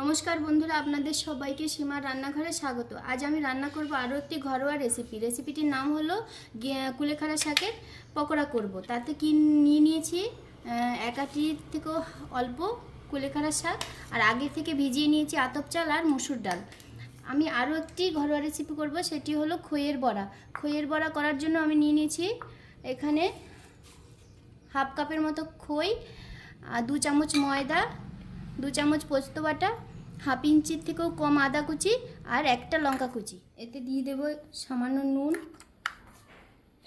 নমস্কার বন্ধুরা, আপনাদের সবাইকে সীমার রান্নাঘরে স্বাগত। আজ আমি রান্না করব আরও একটি ঘরোয়া রেসিপি রেসিপিটির নাম হলো কুলেখাড়া শাকের পকোড়া করব। তাতে কি নিয়ে নিয়েছি? এক থেকেও অল্প কুলেখাড়া শাক আর আগে থেকে ভিজিয়ে নিয়েছি আতপ চাল আর মুসুর ডাল। আমি আরও একটি ঘরোয়া রেসিপি করব, সেটি হলো খইয়ের বড়া। খইয়ের বড়া করার জন্য আমি নিয়ে নিয়েছি এখানে হাফ কাপের মতো খই আর দু চামচ ময়দা দু চামচ পোস্ত বাটা, হাফ ইঞ্চির থেকেও কম আদা কুচি আর একটা লঙ্কা কুচি। এতে দিয়ে দেব সামান্য নুন,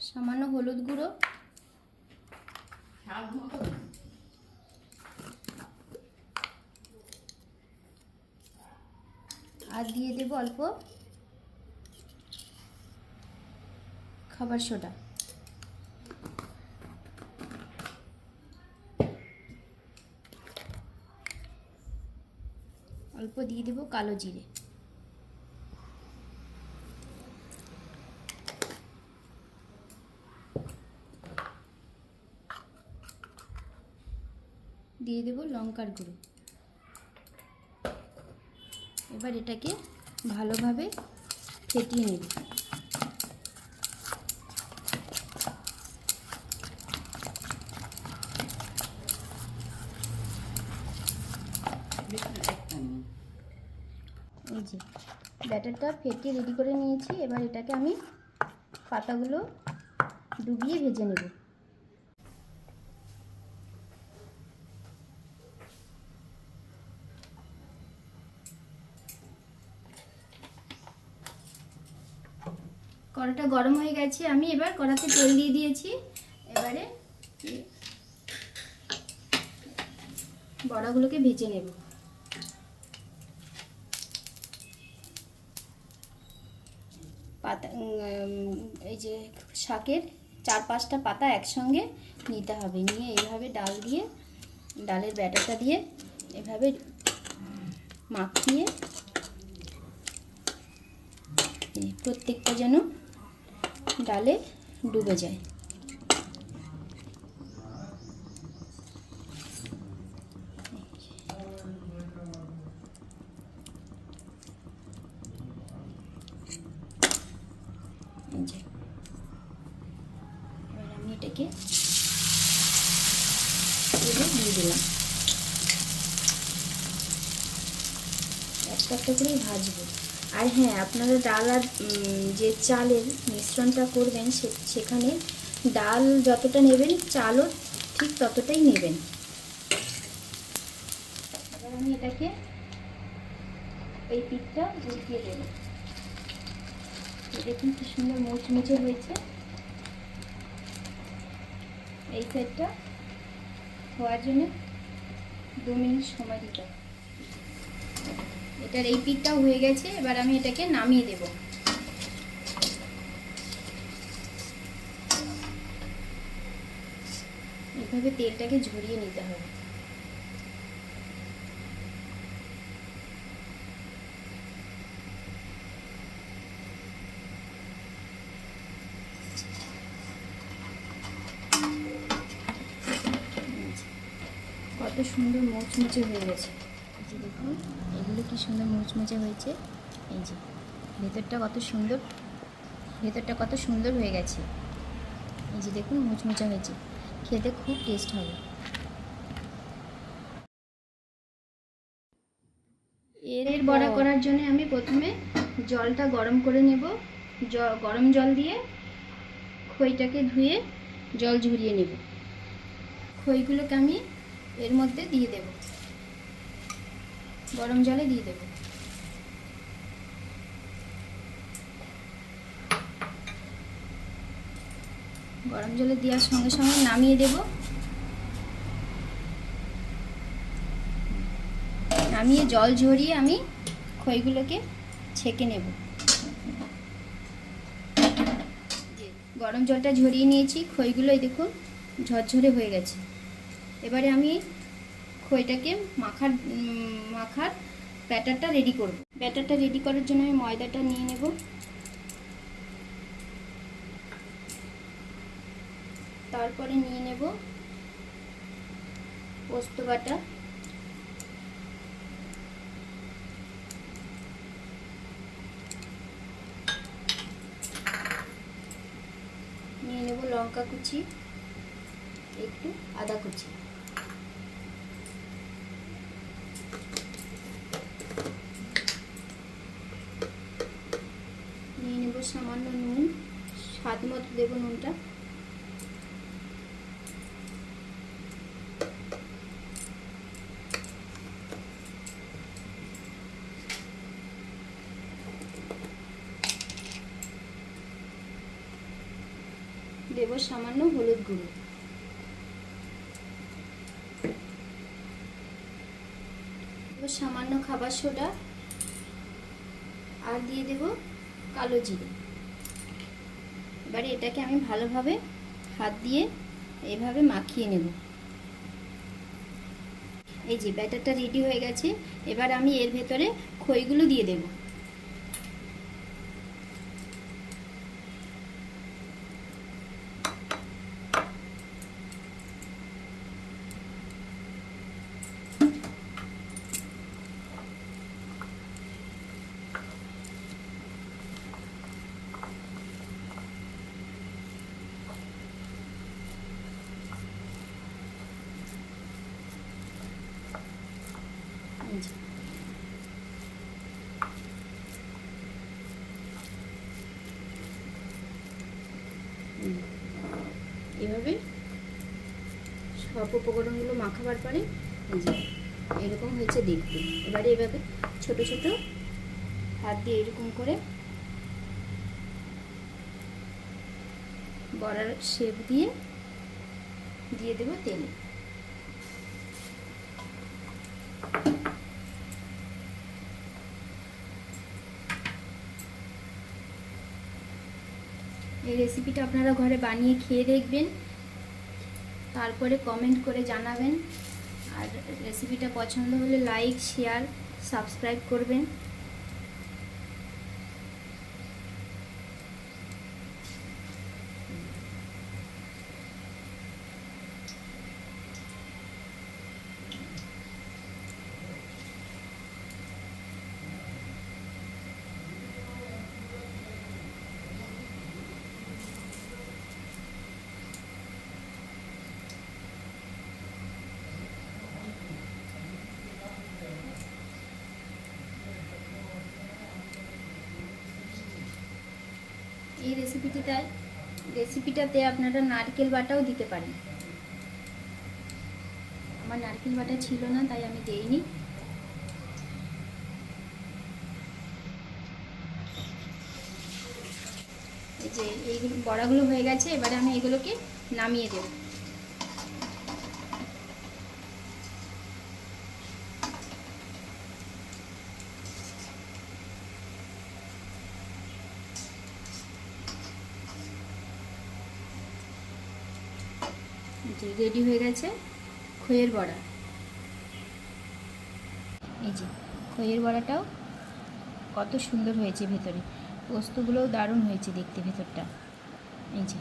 সামান্য হলুদ গুঁড়ো। আর দিয়ে দেব অল্প খাবার সোডা। অল্প দিয়ে দেবো কালো জিরে। দিয়ে দেবো লঙ্কার গুঁড়ো। এবার এটাকে ভালোভাবে ফেটিয়ে নেব এই যে ব্যাটারটা ফেটিয়ে রেডি করে নিয়েছি। এবার এটাকে আমি পাতাগুলো ডুবিয়ে ভেজে নেব। কড়াটা গরম হয়ে গেছে, আমি এবার কড়াতে তেল দিয়ে দিয়েছি। এবারে বড়াগুলোকে ভেজে নেব। পাতা এই যে শাকের চার পাঁচটা পাতা একসঙ্গে নিতে হবে। নিয়ে এইভাবে ডাল দিয়ে, ডালের ব্যাটারটা দিয়ে এভাবে মাখিয়ে প্রত্যেকটা যেন ডালে ডুবে যায় এই যে এবার আমি এটাকে তেলে দিয়ে দিলাম। একটা একটা করেই ভাজবো। আর হ্যাঁ আপনারা ডাল আর যে চালের মিশ্রণটা করবেন সেখানে ডাল যতটা নেবেন, চালও ঠিক ততটাই নেবেন। আমি এটাকে এই পিঠটা উঠিয়ে দেবো। দেখুন কি সুন্দর মুচমুচে হয়েছে। এই সাইডটা হওয়ার জন্য দু মিনিট সময় দিতে। এটার এই পিঠটাও হয়ে গেছে, এবার আমি এটাকে নামিয়ে দেব এভাবে তেলটাকে ঝরিয়ে নিতে হবে কত সুন্দর মুচমুচে হয়ে গেছে। এই যে দেখুন এগুলো কি সুন্দর মুচমুচে হয়েছে? এই যে ভেতরটা কত সুন্দর ভেতরটা কত সুন্দর হয়ে গেছে। এই যে দেখুন মুচমুচে হয়েছে। খেতে খুব টেস্ট হবে। এর এর বড়া করার জন্য আমি প্রথমে জলটা গরম করে নেব। গরম জল দিয়ে খইটাকে ধুয়ে জল ঝরিয়ে নেব। খইগুলোকে আমি এর মধ্যে দিয়ে দেব। গরম জলে দিয়ে দেব। গরম জলে দেওয়ার সঙ্গে সঙ্গে নামিয়ে দেব। নামিয়ে জল ঝরিয়ে আমি খইগুলোকে ছেঁকে নেব। গরম জলটা ঝরিয়ে নিয়েছি, খইগুলোই দেখুন ঝরঝরে হয়ে গেছে। এবারে আমি খইটাকে মাখার মাখার ব্যাটারটা রেডি করব। ব্যাটারটা রেডি করার জন্য আমি ময়দাটা নিয়ে নেব। তারপরে নিয়ে নেব পোস্ত বাটা। নিয়ে নেব লঙ্কা কুচি, একটু আদা কুচি। সামান্য নুন, স্বাদ মতো দেবো নুনটা। দেব সামান্য হলুদ গুঁড়ো। সামান্য খাবার সোডা। আর দিয়ে দেব কালো জিরে। এবারে এটাকে আমি ভালোভাবে হাত দিয়ে এভাবে মাখিয়ে নেব। এই যে ব্যাটারটা রেডি হয়ে গেছে, এবার আমি এর ভেতরে খইগুলো দিয়ে দেবো এই যে। হুম। এভাবে সব উপকরণগুলো মাখাবার পরে যে এরকম হয়েছে দেখতে। এবারে এভাবে ছোট ছোট হাত দিয়ে এরকম করে বড়ার শেপ দিয়ে দিয়ে দেবো তেলে। এই রেসিপিটা আপনারা ঘরে বানিয়ে খেয়ে দেখবেন। তারপরে কমেন্ট করে জানাবেন। আর রেসিপিটা পছন্দ হলে লাইক শেয়ার সাবস্ক্রাইব করবেন। রেসিপিটিতে রেসিপিটাতে আপনারা নারকেল বাটাও দিতে পারেন। আমার নারকেল বাটা ছিল না, তাই আমি দেইনি। এই যে এইগুলো বড়াগুলো হয়ে গেছে, এবারে আমি এগুলোকে নামিয়ে দেব। যে রেডি হয়ে গেছে খইয়ের বড়া। এই যে, খইয়ের বড়াটাও কত সুন্দর হয়েছে ভেতরে। পোস্তগুলোও দারুণ হয়েছে দেখতে ভেতরটা। এই যে।